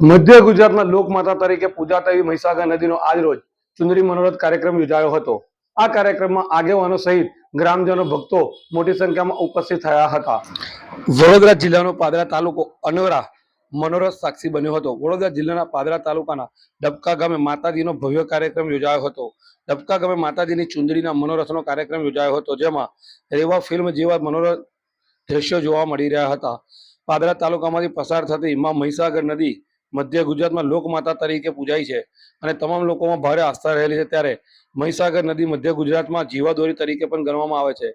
મધ્ય ગુજરાતમાં લોકમાતા તરીકે પૂજાતા એવી મહીસાગર નદીનો આજ રોજ ચુંદરી મનોરથ કાર્યક્રમ યોજાયો હતો. આ કાર્યક્રમમાં આગેવાનો સહિત ગ્રામજનો ભક્તો મોટી સંખ્યામાં ઉપસ્થિત થયા હતા. વડોદરા જિલ્લાનો પાદરા તાલુકો અનવરા મનોરથ સાક્ષી બન્યો હતો. વડોદરા જિલ્લાના પાદરા તાલુકાના ડબકા ગામે માતાજીનો ભવ્ય કાર્યક્રમ યોજાયો હતો. ડબકા ગામે માતાજીની ચુંદડીના મનોરથનો કાર્યક્રમ યોજાયો હતો, જેમાં રેવા ફિલ્મ જેવા મનોરથ દ્રશ્યો જોવા મળી રહ્યા હતા. પાદરા તાલુકામાંથી પસાર થતી માં મહીસાગર નદી મધ્ય ગુજરાતમાં લોકમાતા તરીકે પૂજાય છે અને તમામ લોકોમાં ભારે આસ્થા રહેલી છે. ત્યારે મહીસાગર નદી મધ્ય ગુજરાતમાં જીવાદોરી તરીકે પણ ગણવામાં આવે છે.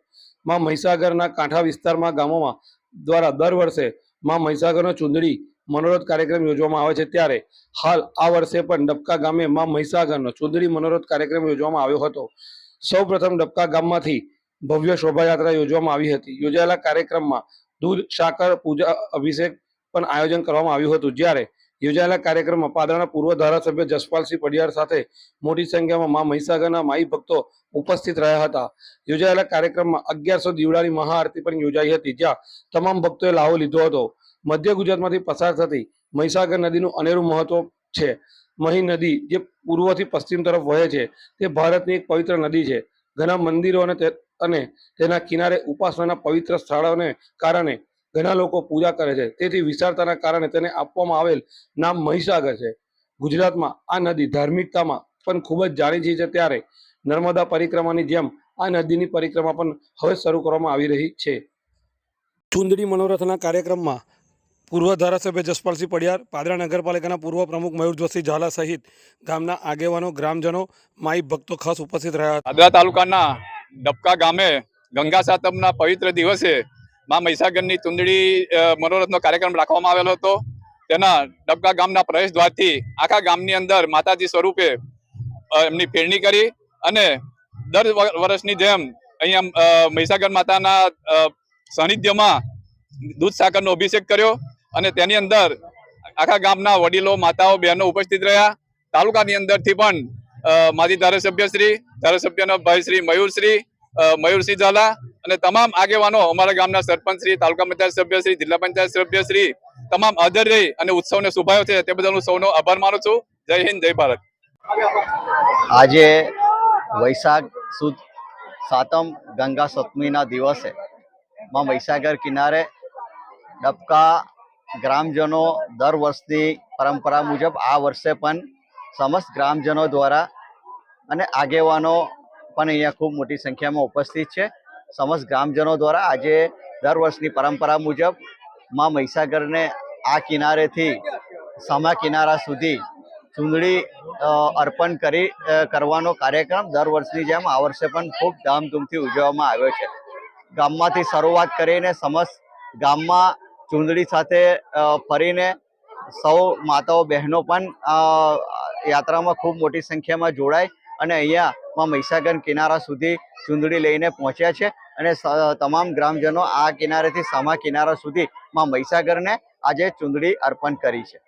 માં મહીસાગરના કાંઠા વિસ્તારમાં ગામોમાં દ્વારા દર વર્ષે માં મહીસાગરનો ચુંદડી મનોરથ કાર્યક્રમ યોજવામાં આવે છે. ત્યારે હાલ આ વર્ષે પણ ડબકા ગામે માં મહીસાગરનો ચુંદડી મનોરથ કાર્યક્રમ યોજવામાં આવ્યો હતો. સૌ પ્રથમ ડબકા ગામમાંથી ભવ્ય શોભાયાત્રા યોજવામાં આવી હતી. યોજાયેલા કાર્યક્રમમાં દૂધ સાકર પૂજા, અભિષેક પણ આયોજન કરવામાં આવ્યું હતું. જ્યારે યોજાયેલા કાર્યક્રમમાં પાદરાના પૂર્વ ધારાસભ્ય જસપાલસિંહ પડિયાર સાથે મોટી સંખ્યામાં મા મહીસાગરના માઈ ભક્તો ઉપસ્થિત રહ્યા હતા. યોજાયેલા કાર્યક્રમમાં અગિયારસો દીવડાની મહાઆરતી પણ યોજાઈ હતી, જ્યાં તમામ ભક્તોએ લાહો લીધો હતો. મધ્ય ગુજરાતમાંથી પસાર થતી મહીસાગર નદીનું અનેરું મહત્વ છે. મહી નદી જે પૂર્વથી પશ્ચિમ તરફ વહે છે, તે ભારતની એક પવિત્ર નદી છે. ઘણા મંદિરો અને અને તેના કિનારે ઉપાસનાના પવિત્ર સ્થળોને કારણે ઘણા લોકો પૂજા કરે છે. તેથી વિશાળતાના કારણે તેને આપવામાં આવેલ નામ મહીસાગર છે. ગુજરાતમાં આ નદી ધાર્મિકતામાં પણ ખૂબ જ જાણીતી છે. ત્યારે નર્મદા પરિક્રમાની જેમ આ નદીની પરિક્રમા પણ હવે શરૂ કરવામાં આવી રહી છે. ચુંદડી મનોરથના કાર્યક્રમમાં પૂર્વ ધારાસભ્ય જસપાલસિંહ પડિયાર, પાદરા નગરપાલિકાના પૂર્વ પ્રમુખ મયુર જોશી ઝાલા સહિત ગામના આગેવાનો, ગ્રામજનો, માઈ ભક્તો ખાસ ઉપસ્થિત રહ્યા હતા. આદરા તાલુકાના ડબકા ગામે ગંગા સાતમના પવિત્ર દિવસે મા મહીસાગરની ચુંદડી મનોરથનો કાર્યક્રમ રાખવામાં આવેલો હતો. તેના ડબકા ગામના પ્રવેશ દ્વારથી આખા ગામની અંદર માતાજી સ્વરૂપે એમની ફેરણી કરી અને દર વર્ષની જેમ અહીંયા મહીસાગર માતાના સાનિધ્યમાં દૂધ સાકરનો અભિષેક કર્યો. અને તેની અંદર આખા ગામના વડીલો, માતાઓ, બહેનો ઉપસ્થિત રહ્યા. તાલુકાની અંદરથી પણ માજી ધારાસભ્યશ્રી, ધારાસભ્યના ભાઈશ્રી મયુરશ્રી મયુરસિંહ ઝાલા અને તમામ આગેવાનો અમારા ગામના સરપંચ શ્રી, તાલુકા પંચાયત સભ્યશ્રી જિલ્લા પંચાયત સભ્યશ્રી તમામ હાજર રહી અને ઉત્સવને શુભાયો છે તે બદલ હું સૌનો આભાર માનું છું. જય હિન્દ, જય ભારત. આજે વૈશાખ સુદ સાતમ ગંગા સપ્તમીના દિવસે માં મહીસાગર કિનારે ડબકા ગ્રામજનો દર વર્ષની પરંપરા મુજબ આ વર્ષે પણ સમસ્ત ગ્રામજનો દ્વારા અને આગેવાનો પણ અહીંયા ખૂબ મોટી સંખ્યામાં ઉપસ્થિત છે. સમસ્ત ગ્રામજનો દ્વારા આજે દર વર્ષની પરંપરા મુજબમાં મહીસાગરને આ કિનારેથી સામા કિનારા સુધી ચૂંદડી અર્પણ કરી કરવાનો કાર્યક્રમ દર વર્ષની જેમ આ વર્ષે પણ ખૂબ ધામધૂમથી ઉજવવામાં આવ્યો છે. ગામમાંથી શરૂઆત કરીને સમસ્ત ગામમાં ચૂંદડી સાથે ફરીને સૌ માતાઓ, બહેનો પણ યાત્રામાં ખૂબ મોટી સંખ્યામાં જોડાય અને અહીંયા મહીસાગર કિનારા સુધી ચૂંદડી લઈને પહોંચ્યા છે અને તમામ ગ્રામજનો આ કિનારેથી સામા કિનારા સુધી મહીસાગરને આજે ચૂંદડી અર્પણ કરી છે.